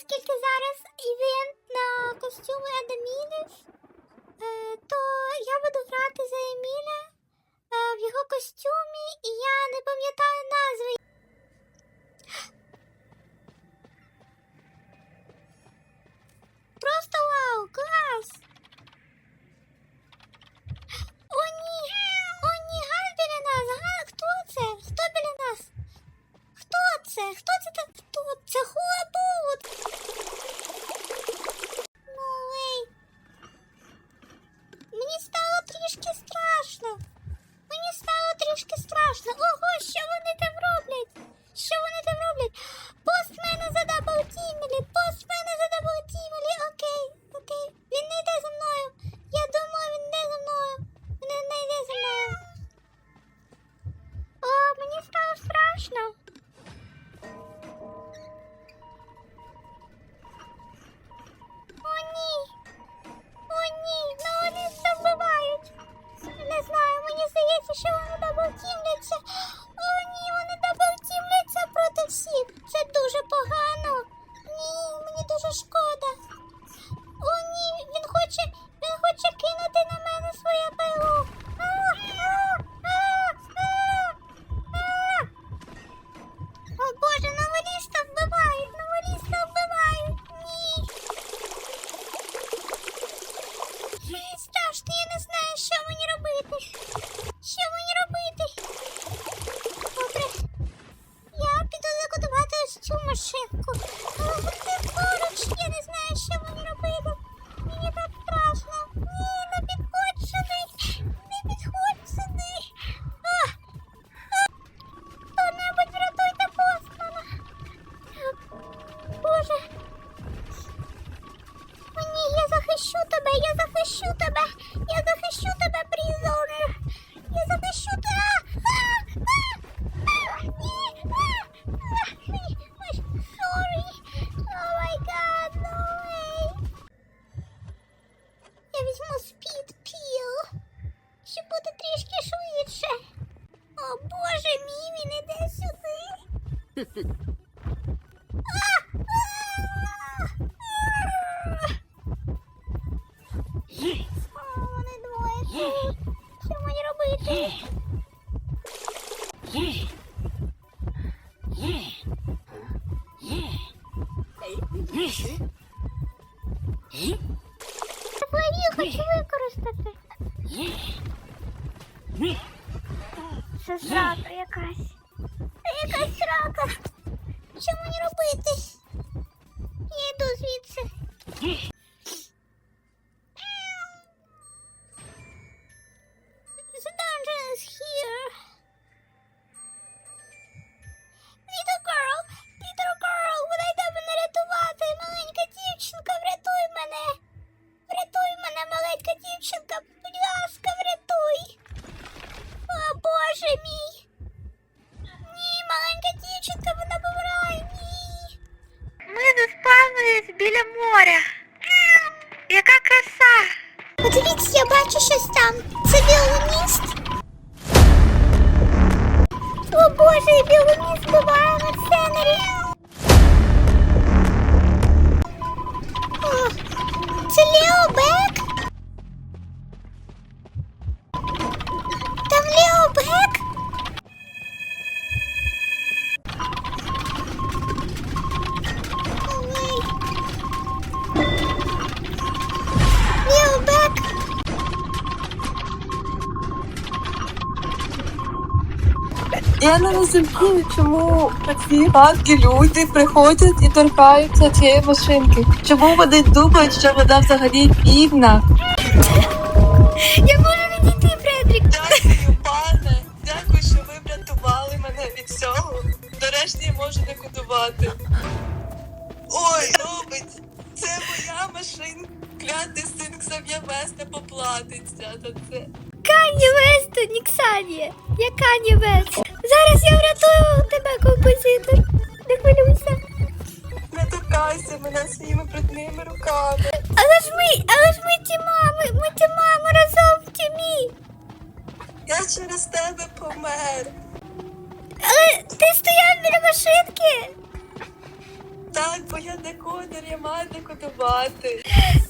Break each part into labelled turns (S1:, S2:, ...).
S1: оскільки зараз івент на костюми Адамілів, е, то я буду грати за Еміля е, в його костюмі і я не пам'ятаю назви. Просто вау, клас! це? Хто це там? Хто це? Хлопот? Теплові хочу використати. Це зрака якась. Це якась зрака. Що мені робити? Я йду звідси. Leo,
S2: baby! не зрозуміло, чому такі гадкі люди приходять і торкаються цієї машинки. Чому вони думають, що вона взагалі бідна?
S1: Я можу відійти, Фредрік.
S2: Дякую, пане. Дякую, що ви врятували мене від цього. Нарешті я можу декодувати. Ой, робить! Це моя машинка. Клятий син Ксав'я Веста поплатиться за це.
S1: Кані Веста, Ніксав'є. Яка Кані Вест. тебе
S2: помер.
S1: Але ти стояв біля машинки.
S2: Так, бо я не кодер, я маю не кодувати.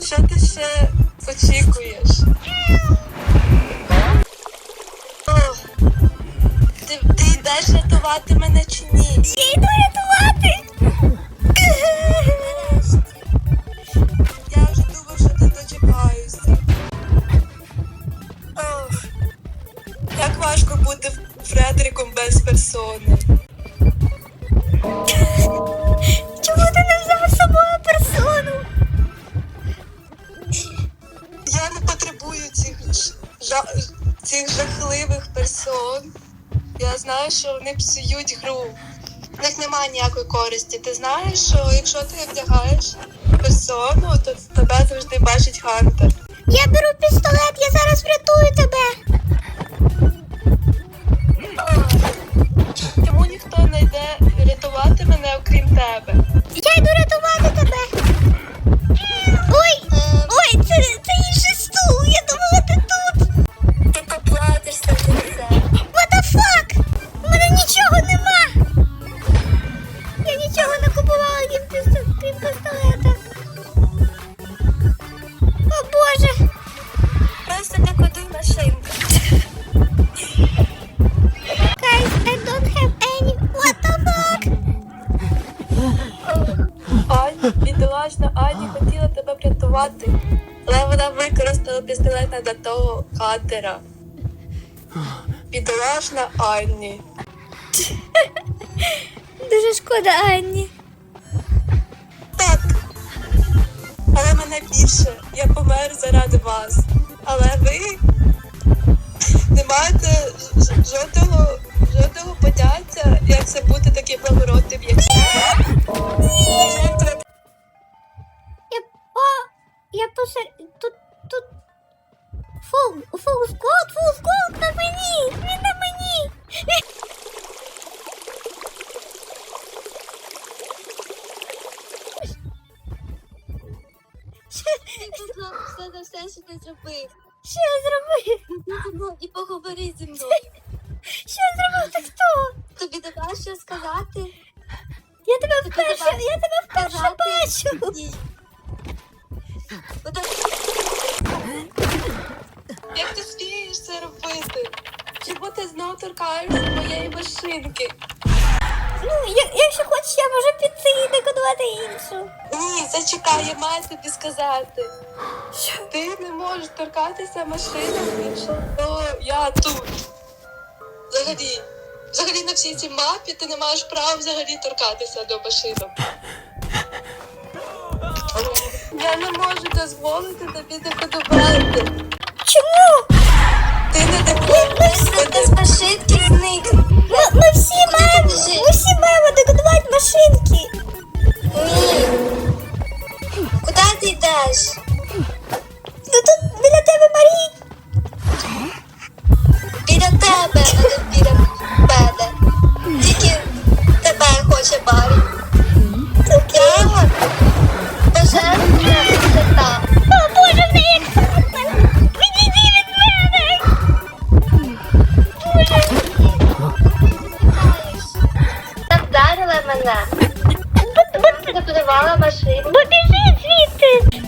S2: Що ти ще очікуєш? Ти, ти йдеш рятувати мене чи ні?
S1: Я йду рятувати!
S2: Що вони псують гру. В них немає ніякої користі. Ти знаєш, що якщо ти вдягаєш персону, то тебе завжди бачить Хантер.
S1: Я беру пістолет, я зараз врятую тебе.
S2: Тому ніхто не йде рятувати мене, окрім тебе. Аня хотіла тебе врятувати, але вона використала пістолет не до того Хантера. Бідолашна Анні.
S1: Дуже шкода, Анні.
S2: Так. Але мене більше. Я помер заради вас. Але ви не маєте жодного, жодного поняття, як це бути таким благородним, як я. Жертва
S1: Я, о, я посер... Тут, тут... Фул, фул скот, фул скот на мені! Він на мені!
S2: все за все, що ти зробив.
S1: Що я зробив?
S2: Ну, і поговори зі мною.
S1: Ти
S2: знов торкаєшся моєї машинки?
S1: Ну, я, якщо хочеш, я можу піти і декодувати іншу.
S2: Ні, зачекай, я маю тобі сказати.
S1: Що?
S2: Ти не можеш торкатися машини, якщо я тут. Взагалі. Взагалі на всій цій мапі ти не маєш права взагалі торкатися до машинок. Я не можу дозволити тобі декодувати.
S1: Чому?
S2: Ти не декодуєш.
S1: з пошитки зник.
S2: Вдарила мене. Запливала машину.
S1: Бо біжи звідти.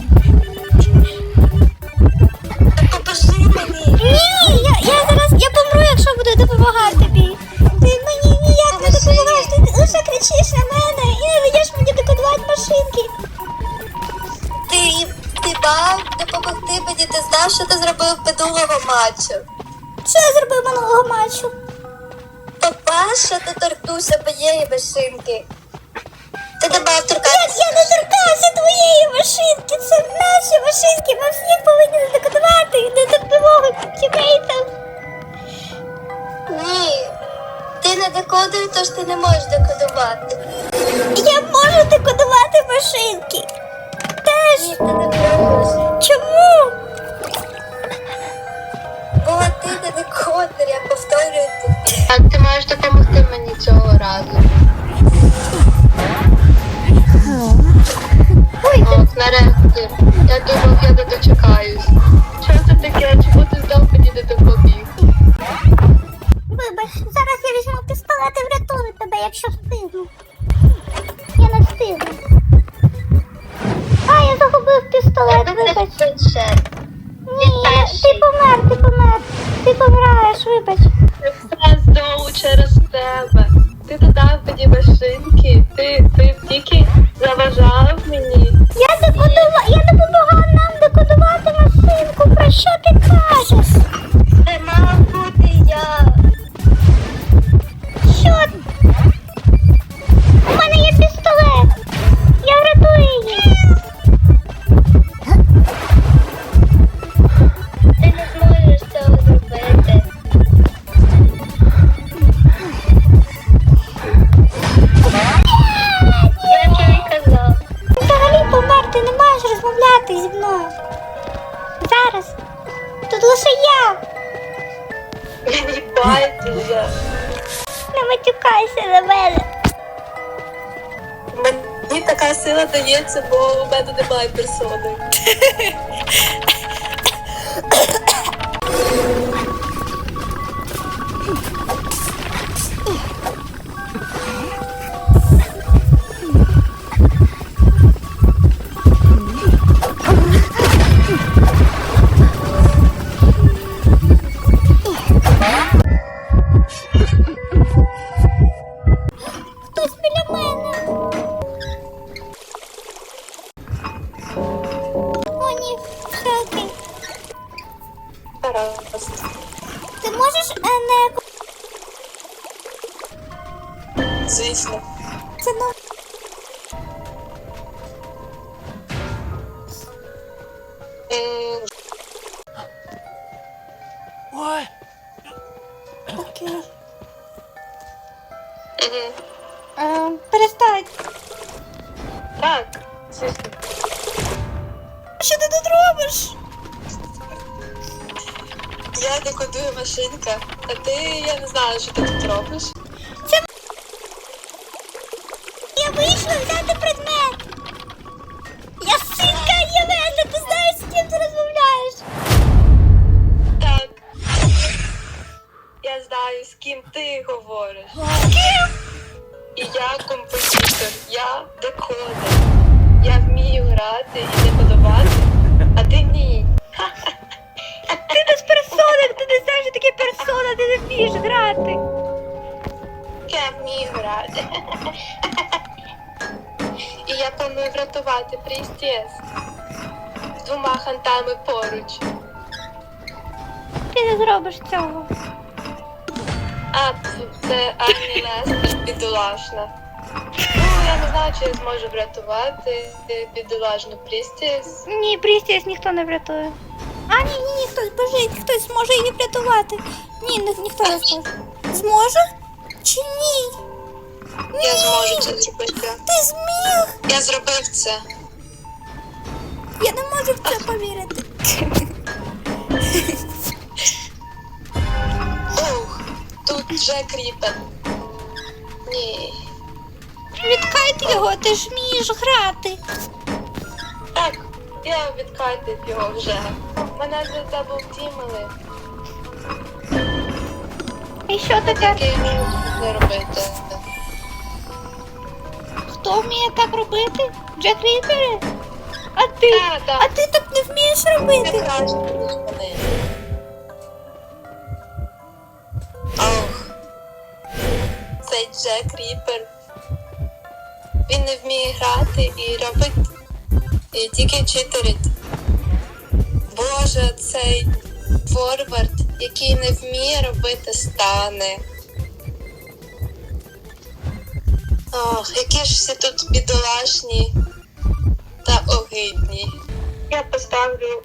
S2: Попиши мені.
S1: Ні, я, я зараз я помру, якщо буду допомагати тобі. Ти мені ніяк не допомагаєш, ти лише кричиш на мене і не даєш мені декодувати машинки.
S2: Ти, ти мав допомогти мені. Ти знав, що ти зробив минулого матчу.
S1: Що я зробив минулого матчу?
S2: По-перше, ти торкнувся моєї машинки. Ти не мав
S1: Я,
S2: торкатися.
S1: Я
S2: думав, я не дочекаюсь. Що це таке? Чому ти здав мені не допоміг?
S1: вибач, зараз я візьму пістолет і врятую тебе, якщо встигну. Ти
S2: Байдуже.
S1: Не матюкайся на мене.
S2: Мені така сила дається, бо у мене немає персони. Звісно.
S1: Що ти тут робиш?
S2: Я декодую машинка, а ти я не знаю, що ти тут робиш. Грати і декодувати, а ти ні.
S1: Ти не з персонок, ти не знаєш, що таке персона, ти не вмієш грати.
S2: Я вмію грати. І я планую врятувати Прістіс з двома хантами поруч.
S1: Ти не зробиш цього.
S2: А, це Ані Лестер бідолашна. Ну, я не знаю, чи я зможу врятувати бідолашну Прістіс.
S1: Ні, Брістіс ніхто не врятує. А, ні, ні, ні, хтось бежить, хтось зможе її врятувати. Ні, ні ніхто не зможе. Зможе? Чи ні?
S2: Я зможу це зробити.
S1: Ти зміг!
S2: Я зробив це.
S1: Я не можу в це повірити.
S2: Ух, тут вже кріпен. Ні.
S1: Відкайте його, ти ж вмієш грати.
S2: Так, я відкатив його вже. Мене за був Тімели.
S1: І що?
S2: Тільки йому не робити.
S1: Хто вміє так робити? Джек Ріпери? А ти?
S2: Так,
S1: А ти так не вмієш
S2: Ти
S1: робити?
S2: краще, ніж вони. Ох. Цей Джек Ріпер. Не вміє грати і робить і тільки читерить. Боже, цей форвард, який не вміє робити стани. Ох, які ж всі тут бідолашні та огидні. Я поставлю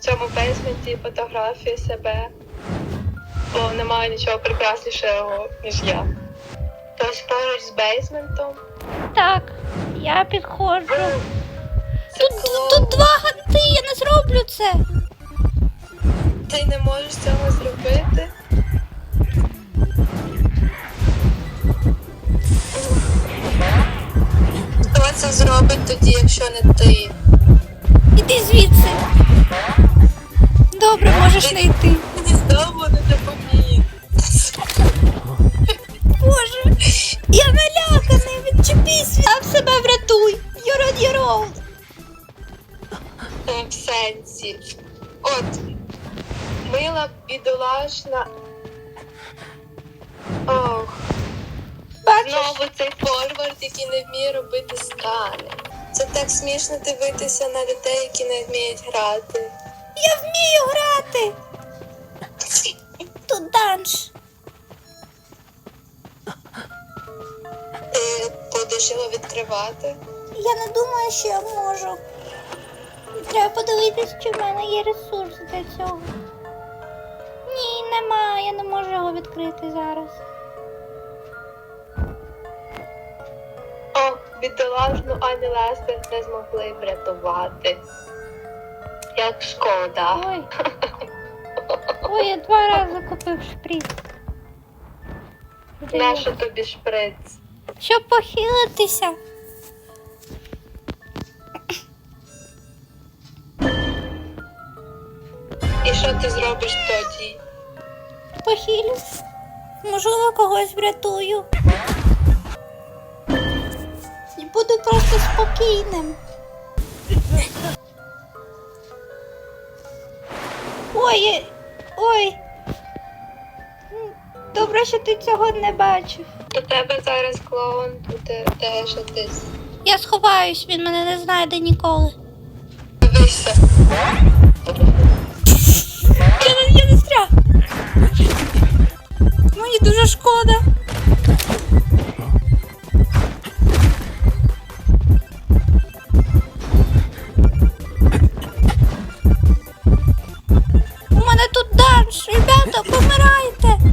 S2: в цьому бейсменті фотографію себе, бо немає нічого прекраснішого, ніж я. Тож поруч з бейсментом.
S1: Так, я підходжу. Тут, тут два ганти, я не зроблю це.
S2: Ти не можеш цього зробити. Хто це зробить тоді, якщо не ти?
S1: Іди звідси. Добре, можеш не йти. Відчепись, сам себе врятуй. You're on your own.
S2: В сенсі. От, мила бідолашна. Ох,
S1: Бачиш?
S2: знову цей форвард, який не вміє робити скани. Це так смішно дивитися на людей, які не вміють грати.
S1: Я вмію грати. Тут данж.
S2: Його відкривати.
S1: Я не думаю, що я можу. Треба подивитись, чи в мене є ресурс для цього. Ні, нема, я не можу його відкрити зараз.
S2: О, бідолашну Ані Лестер не змогли врятувати. Як шкода.
S1: Ой. Ой, я два рази купив шприц.
S2: Нащо тобі шприц?
S1: Щоб похилитися.
S2: І що ти зробиш тоді?
S1: Похилюсь. Можливо, когось врятую. І буду просто спокійним. Ой, ой. Добре, що ти цього не бачив.
S2: До тебе зараз клоун буде теж десь.
S1: Я сховаюсь, він мене не знайде ніколи.
S2: Дивися.
S1: Я я не стряг. Мені дуже шкода. У мене тут данж, ребята, помирайте.